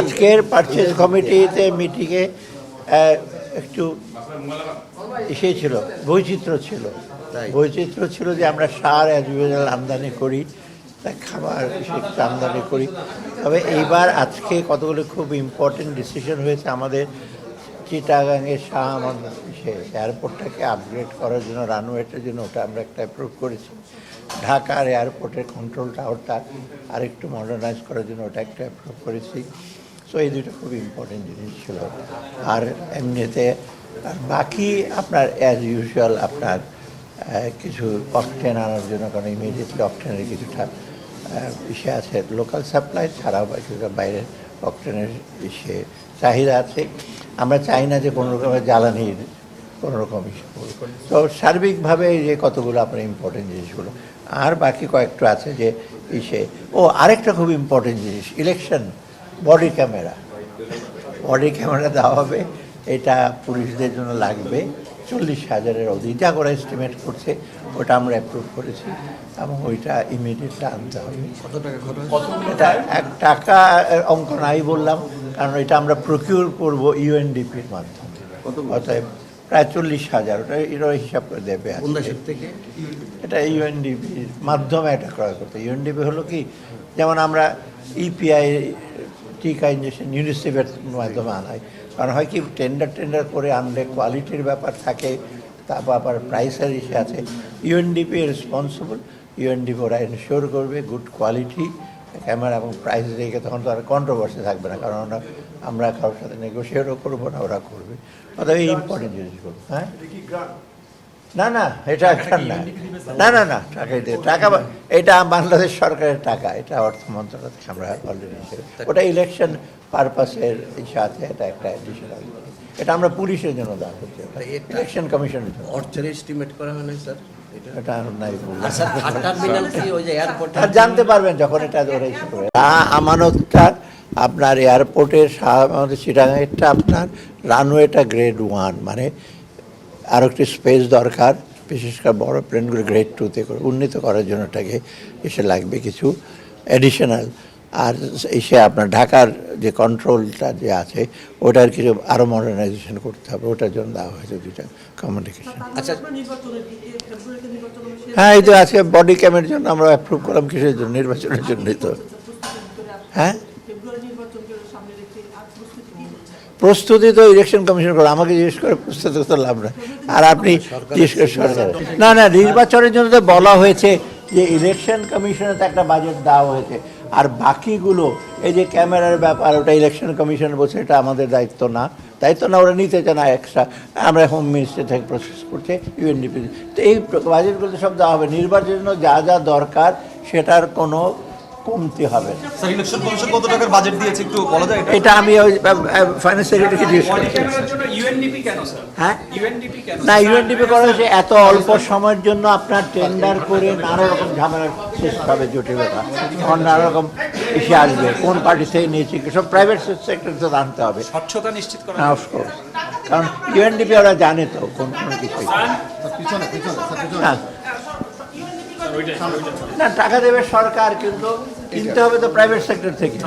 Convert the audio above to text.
আজকের পারচেজ কমিটিতে মিটিংয়ে একটু এসে ছিল বৈচিত্র্য ছিল। বৈচিত্র্য ছিল যে আমরা সার অ্যাজ ইউজুয়াল আমদানি করি তা খাবার সেটা আমদানি করি। তবে এইবার আজকে কতগুলো খুব ইম্পর্টেন্ট ডিসিশন হয়েছে আমাদের। চিটাগাংয়ের শাহ আমাদের সে এয়ারপোর্টটাকে আপগ্রেড করার জন্য রানওয়েটার জন্য ওটা আমরা একটা অ্যাপ্রুভ করেছি। ঢাকার এয়ারপোর্টের কন্ট্রোল টাওয়ারটা আরেকটু মডার্নাইজ করার জন্য ওটা একটা অ্যাপ্রুভ করেছি। সো এই দুটো খুব ইম্পর্টেন্ট জিনিস ছিল। আর এমনিতে, আর বাকি আপনার অ্যাজ ইউজুয়াল আপনার কিছু অকটেন আনার জন্য, কারণ ইমিডিয়েটলি অকটেনের কিছুটা ইসে আছে। লোকাল সাপ্লাই ছাড়াও কিছুটা বাইরের অকটেনের ইসে চাহিদা আছে। আমরা চাই না যে কোনো রকমের জ্বালানির কোনো রকম ইস্যু তো সার্বিকভাবে যে কতগুলো আপনার ইম্পর্টেন্ট জিনিসগুলো, আর বাকি কয়েকটা আছে যে ইসে। ও আরেকটা খুব ইম্পর্টেন্ট জিনিস election body camera body camera দেওয়া হবে। এটা পুলিশদের জন্য লাগবে। চল্লিশ হাজারের অধিক। যা করে এস্টিমেট করছে ওটা আমরা অ্যাপ্রুভ করেছি এবং ওইটা ইমিডিয়েটলি আনতে হবে। কত টাকা এটা এক টাকা অঙ্ক নাই বললাম কারণ এটা আমরা প্রকিউর করব ইউএনডিপির মাধ্যমে। অতএব প্রায় চল্লিশ হাজার। ওটা এরা হিসাব করে দেবে এটা ইউএনডিপির মাধ্যমে এটা ক্রয় করতে। ইউএনডিপি হলো কি? যেমন আমরা E ইপিআই টিকা ইঞ্জেকশন ইউনিসেফের মাধ্যমে আনাই কারণ হয় কি টেন্ডার টেন্ডার করে আনলে কোয়ালিটির ব্যাপার থাকে, তারপর আবার প্রাইসের ইসে আছে। ইউএনডিপি রেসপন্সিবল ইউএনডিপি ওরা এনশিওর করবে গুড কোয়ালিটি ক্যামেরা এবং প্রাইস রেখে তখন তো আর কন্ট্রোভার্সি থাকবে না, কারণ আমরা কারোর সাথে নেগোসিয়েটও করব না, ওরা করবে। অতএব এই ইম্পর্টেন্ট জিনিসগুলো হ্যাঁ? না না এটা একটা না। না না না টাকা টাকা এটা বাংলাদেশ সরকারের টাকা এটা অর্থ মন্ত্রণালয় থেকে আমরা অলরেডি ওটা ইলেকশন পারপাসের সাথে এটা একটা অ্যাডিশনাল এটা আমরা পুলিশের জন্য দেওয়া হচ্ছে ইলেকশন কমিশনের জন্য। অর্থের এস্টিমেট করা হয় না স্যার? জানতে পারবেন যখন এটা আমানতটা আপনার এয়ারপোর্টের আমাদের আপনার রানওয়েটা গ্রেড ওয়ান মানে আরও একটি স্পেস দরকার বিশেষ করে বড় প্লেনগুলো গ্রেড টুতে করে উন্নীত করার জন্য এটাকে এসে লাগবে কিছু অ্যাডিশনাল আর এসে আপনার ঢাকার যে কন্ট্রোলটা যে আছে ওটার কিছু আরও মডার্নাইজেশন করতে হবে ওটার জন্য দেওয়া হয়েছে দুইটা কমিউনিকেশন আচ্ছা। হ্যাঁ এই তো আজকে বডি ক্যামের জন্য আমরা অ্যাপ্রুভ করলাম কিসের জন্য? নির্বাচনের জন্যই তো। হ্যাঁ? প্রস্তুতি তো ইলেকশন কমিশন করে আমাকে জিজ্ঞেস করে প্রস্তুতি তো লাভ না আর আপনি জিজ্ঞেস করে সরকার। না না নির্বাচনের জন্য তো বলা হয়েছে যে ইলেকশন কমিশনে তো একটা বাজেট দেওয়া হয়েছে। আর বাকিগুলো এই যে ক্যামেরার ব্যাপার ওটা ইলেকশন কমিশন বলছে এটা আমাদের দায়িত্ব না। দায়িত্ব না ওরা নিতে চায় না এক্সট্রা আমরা হোম মিনিস্ট্রি থেকে প্রসেস করছে ইউএনডিপি তো এই বাজেটগুলো সব দেওয়া হবে। নির্বাচনের জন্য যা যা দরকার সেটার কোনো কমতি হবে। স্যার ইলেকশন কমিশন কত টাকার বাজেট দিয়েছে একটু বলা যায় এটা? আমি ওই ফাইন্যান্স সেক্রেটারিকে জিজ্ঞেস ইউএনডিপি কেন স্যার হ্যাঁ? ইউএনডিপি কেন? না ইউএনডিপি করা হয়েছে এত অল্প সময়ের জন্য আপনার টেন্ডার করে নানা রকম ঝামেলার সৃষ্টি হবে জটিলতা তখন নানা রকম ইসে আসবে কোন পার্টি থেকে নিয়েছে সব প্রাইভেট সেক্টর তো জানতে হবে। স্বচ্ছতা নিশ্চিত করা অফকোর্স কারণ ইউএনডিপি ওরা জানে তো কোন কোন কিছু না না টাকা দেবে সরকার কিন্তু কিনতে হবে তো প্রাইভেট সেক্টর থেকে।